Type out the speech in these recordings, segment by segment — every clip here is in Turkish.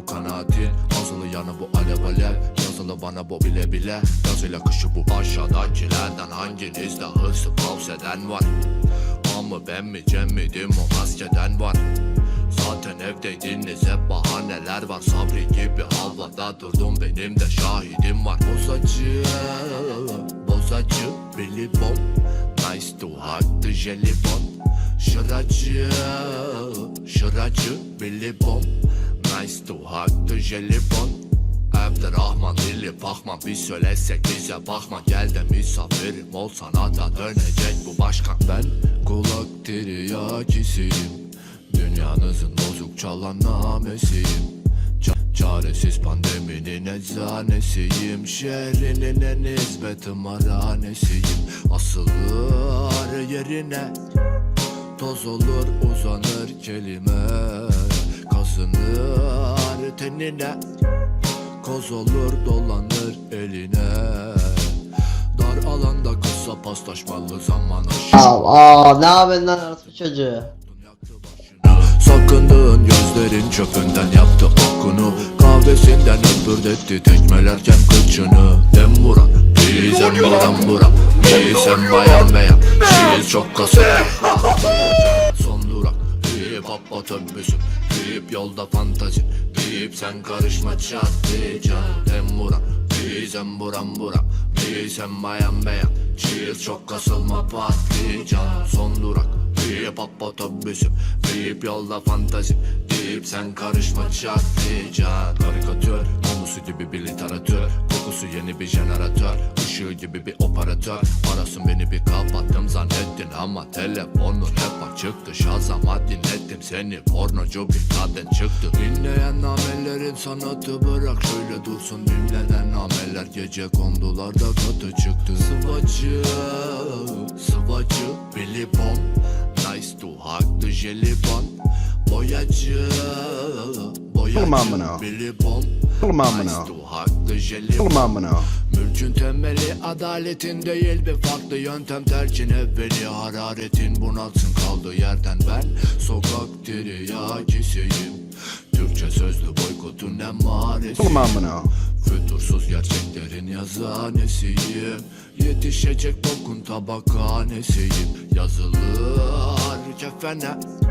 kanaatin Azılı yanı bu alev alev. Yazılı bana bu bile bile. Yazıyla kışı bu aşağıdakilerden Hanginizde hırsı pavseden var? Ama ben mi Cem miydim o maskeden var. Zaten evdeydiniz hep bahaneler var. Sabri gibi havada durdum benim de şahidim var. Bozacı, bozacı, Billy Bob Nice to hug the jelibon Şıracı, şıracı, Billy Bob Nice to hug the jelibon Evde Rahman dili bakma. Bir söylesek bize bakma. Gel de misafirim ol. Sana da dönecek bu başkan. Ben kulak tiryakisiyim Dünyanızın bozuk çalan namesiyim. Ça- Çaresiz pandeminin eczanesiyim. Şehrinin en hizmet tımarhanesiyim Asılır yerine Toz olur uzanır kelime Kazınır tenine Koz olur dolanır eline. Dar alanda kısa paslaşmalı zaman aşırı. Aa, aa ne yapıyorsun lan orospu çocuğu? Sakındığın gözlerin çöpünden yaptı okunu. Kahvesinden öpürdetti tekmelerken kıçını. Dem vuran Bizem buram buram Bizem bayan beyan Şiiz çok kasık Hop otobüsüm Hip yolda fantazim Hip sen karışma çatlayacağım. Dem vuran Bizem buram buram Bizem bayan beyan. Şiiz çok kasılma patlayacağım. Son durak Hip hop otobüsüm Hip yolda fantazim Deyip sen karışma çatlayacaksın Karikatür Konusu gibi bir literatür Kokusu yeni bir jeneratör Işığı gibi bir operatör. Arasın beni bir kapattım zannettin Ama telefonun hep açıktı Şazama dinlettim seni. Pornocu bir kadın çıktı. Dinleyen namellerin sanatı bırak Şöyle dursun. Dinlenen nameller Gece kondularda katı çıktı. Sıvacı Sıvacı Billy Bomb Nice to hug the Oğlum amına. Boyacı Jelibon Oğlum amına. Mülkün temeli adaletin değil bir farklı yöntem. Tercih evveli hararetin bunalsın kaldığı yerden. Ben sokak tiryakisiyim Türkçe sözlü boykotun emaresiyim Oğlum amına. Fütursuz gerçeklerin yazanesiyim Yetişecek bokun tabakhanesiyim. Yazılır kefene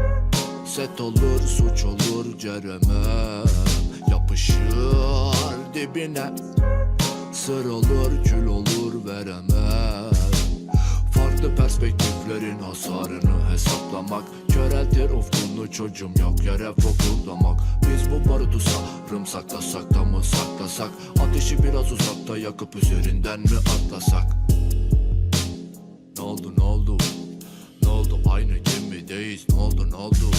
Set olur suç olur cereme Yapışır dibine. Sır olur kül olur veremem Farklı perspektiflerin hasarını hesaplamak Köreltir ufkunu çocuğum yok yere fokurdamak. Biz bu barutu sarım saklasak da mı saklasak? Ateşi biraz uzakta yakıp üzerinden mi atlasak? Ne oldu ne oldu? Ne oldu aynı gemideyiz Ne oldu ne oldu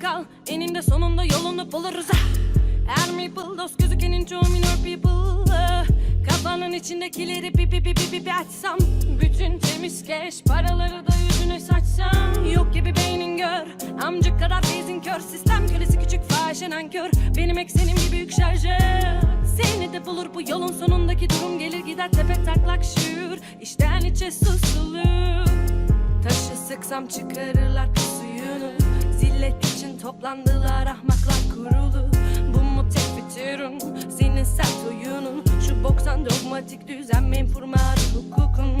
Kal eninde sonunda yolunu buluruz. Ah. Her maple dost gözükenin çoğu minor people ah. Kafanın içindekileri pi pi pi pi pi açsam Bütün temiz keş paraları da yüzüne saçsam. Yok gibi beynin gör Amcık kadar gezin kör. Sistem kölesi küçük fahişe nankör Benim eksenim bir büyük şarjör Seni de bulur bu yolun sonundaki durum. Gelir gider tepe taklak şuur İşten içe susulur. Taşı sıksam çıkarırlar suyunu. Zillet için toplandılar ahmaklar kurulu. Bu mu tek senin sert oyunun. Şu boksan dogmatik düzen menfur marif hukukun.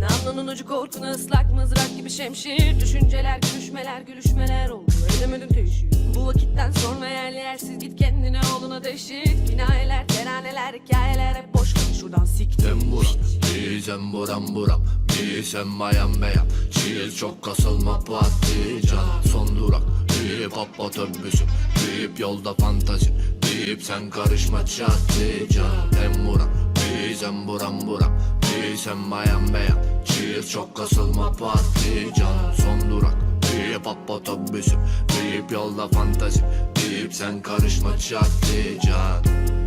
Namlunun ucu korkuna ıslak mızrak gibi şemşir. Düşünceler, gülüşmeler, gülüşmeler oldu. Edemedim teşhir. Bu vakitten sonra yerli yersiz git kendine oğluna deşit Kinayeler, teraneler, hikayeler hep boş. Şuradan siktir Dem buram, bizem buram buram Bizem bayan beyan Çiğiz çok kasılma patlıcan. Son durak Hip hop otobüsüm Hip yolda fantazim Hip sen karışma çatlayacağım Dem buram, bizem buram buram Bizem bayan. Beyan Çiğiz çok kasılma patlıcan. Son durak Hip hop otobüsüm Hip yolda fantazim Hip sen karışma çatlayacaksın